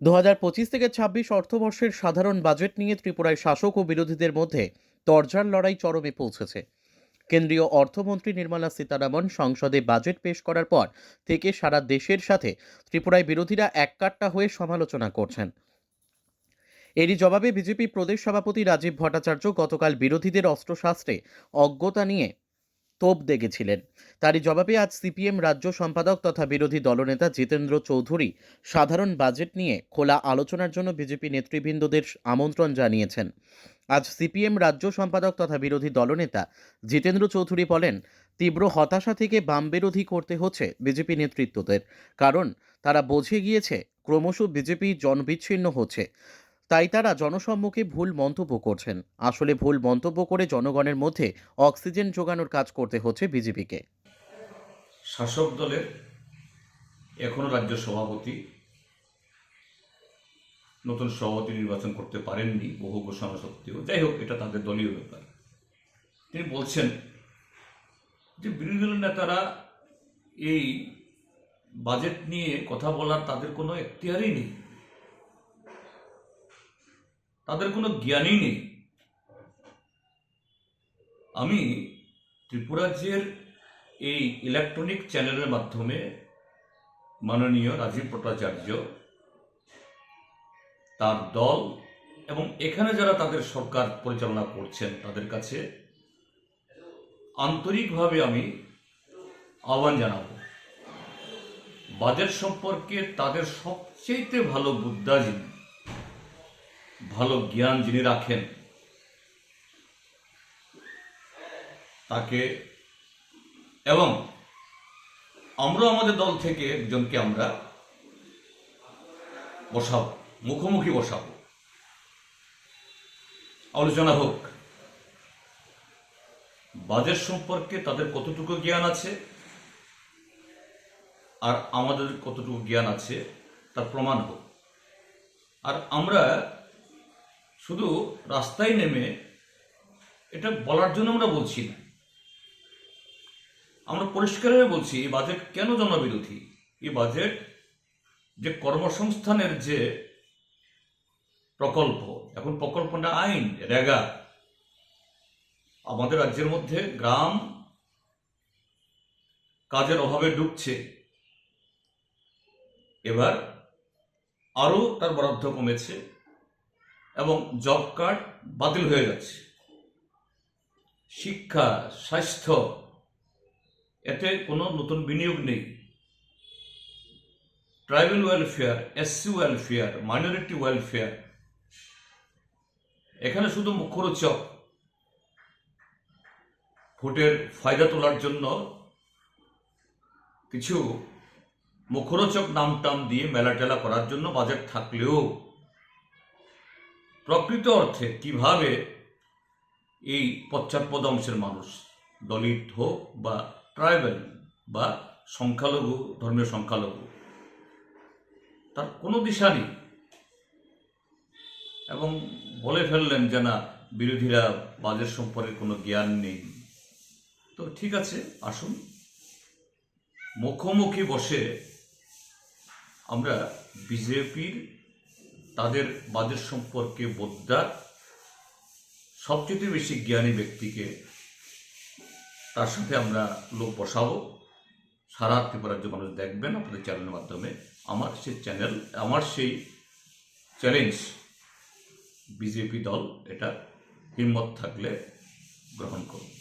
দু হাজার পঁচিশ থেকে ছাব্বিশ অর্থবর্ষের সাধারণ বাজেট নিয়ে ত্রিপুরায় শাসক ও বিরোধীদের মধ্যে তরজার লড়াই চরমে পৌঁছেছে। কেন্দ্রীয় অর্থমন্ত্রী নির্মলা সীতারামন সংসদে বাজেট পেশ করার পর থেকে সারা দেশের সাথে ত্রিপুরায় বিরোধীরা এককাট্টা হয়ে সমালোচনা করছেন। এরই জবাবে বিজেপি প্রদেশ সভাপতি রাজীব ভট্টাচার্য গতকাল বিরোধীদের অস্ত্রশাস্ত্রে অজ্ঞতা নিয়ে তোপ দেগেছিলেন তারই জবাবে আজ সিপিএম রাজ্য সম্পাদক তথা বিরোধী দলনেতা জিতেন্দ্র চৌধুরী সাধারণ বাজেট নিয়ে খোলা আলোচনার জন্য বিজেপি নেতৃবৃন্দদের আমন্ত্রণ জানিয়েছেন। আজ সিপিএম রাজ্য সম্পাদক তথা বিরোধী দলনেতা জিতেন্দ্র চৌধুরী বলেন, তীব্র হতাশা থেকে বাম বিরোধী করতে হচ্ছে বিজেপি নেতৃত্বদের। কারণ তারা বুঝে গিয়েছে ক্রমশ বিজেপি জনবিচ্ছিন্ন হচ্ছে। তাই তারা জনসম্মুখে ভুল মন্তব্য করছেন। আসলে ভুল মন্তব্য করে জনগণের মধ্যে অক্সিজেন যোগানোর কাজ করতে হচ্ছে বিজেপিকে। শাসক দলের এখনও রাজ্য সভাপতি নতুন সভাপতি নির্বাচন করতে পারেননি, বহু ঘোষণা সত্ত্বেও। যাই হোক, এটা তাদের দলীয় ব্যাপার। তিনি বলছেন যে বিরোধী দলের নেতারা এই বাজেট নিয়ে কথা বলার তাদের কোনো এখতিয়ারই নেই। তাদের কোনো জ্ঞানই নেই। আমি ত্রিপুরাজ্যের এই ইলেকট্রনিক চ্যানেলের মাধ্যমে মাননীয় রাজীব ভট্টাচার্য, তার দল এবং এখানে যারা তাদের সরকার পরিচালনা করছেন তাদের কাছে আন্তরিকভাবে আমি আহ্বান জানাব। বাজেট সম্পর্কে তাদের সবচেয়ে ভালো বুদ্ধা যিনি ভালো জ্ঞান যিনি রাখেন, তাকে এবং আমরা আমাদের দল থেকে একজনকে আমরা বসাবো, মুখোমুখি বসাবো। আলোচনা হোক। বাজেট সম্পর্কে তাদের কতটুকু জ্ঞান আছে আর আমাদের কতটুকু জ্ঞান আছে তার প্রমাণ হোক। আর আমরা শুধু রাস্তায় নেমে এটা বলার জন্য আমরা বলছি না। আমরা পরিষ্কারভাবে বলছি, এই বাজেট কেন জনবিরোধী? এই বাজেট যে কর্মসংস্থানের যে প্রকল্প, এখন প্রকল্পটা আইন, রেগা। আমাদের রাজ্যের মধ্যে গ্রাম কাজের অভাবে ডুবছে। এবার আরও তার বরাদ্দ কমেছে। এবং জব কার্ড বাতিল হয়ে যাচ্ছে। শিক্ষা, স্বাস্থ্য, এতে কোনো নতুন বিনিয়োগ নেই। Tribal welfare SC welfare minority welfare এখানে শুধু মুখরোচক। ভোটের ফায়দা তোলার জন্য কিছু মুখরোচক নাম টাম দিয়ে মেলা টেলা করার জন্য বাজেট থাকলেও প্রকৃত অর্থে কীভাবে এই পশ্চাৎপদ অংশের মানুষ, দলিত হোক বা ট্রাইবেল বা সংখ্যালঘু, ধর্মীয় সংখ্যালঘু, তার কোনো দিশা নেই। এবং বলে ফেললেন যে না, বিরোধীরা বাজেট সম্পর্কে কোনো জ্ঞান নেই। তো ঠিক আছে, আসুন। মুখোমুখি বসে আমরা বিজেপির তাদের বাজেট সম্পর্কে বোদ্ধার সবচেয়ে বেশি জ্ঞানী ব্যক্তিকে তার সাথে আমরা লোক বসাবো। সারা ত্রিপুরাজ্য মানুষ দেখবেন আপনাদের চ্যানেলের মাধ্যমে, আমার সেই চ্যানেল, আমার সেই চ্যালেঞ্জ, বিজেপি দল এটা হিম্মত থাকলে গ্রহণ করুন